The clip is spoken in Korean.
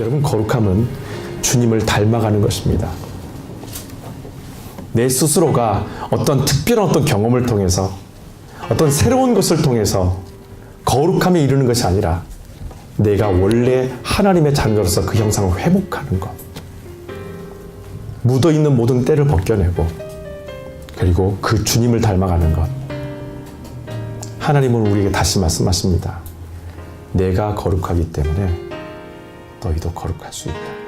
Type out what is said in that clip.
여러분, 거룩함은 주님을 닮아가는 것입니다. 내 스스로가 어떤 특별한 어떤 경험을 통해서 어떤 새로운 것을 통해서 거룩함에 이르는 것이 아니라 내가 원래 하나님의 자녀로서 그 형상을 회복하는 것. 묻어 있는 모든 때를 벗겨내고 그리고 그 주님을 닮아가는 것. 하나님은 우리에게 다시 말씀하십니다. 내가 거룩하기 때문에 너희도 거룩할 수 있다.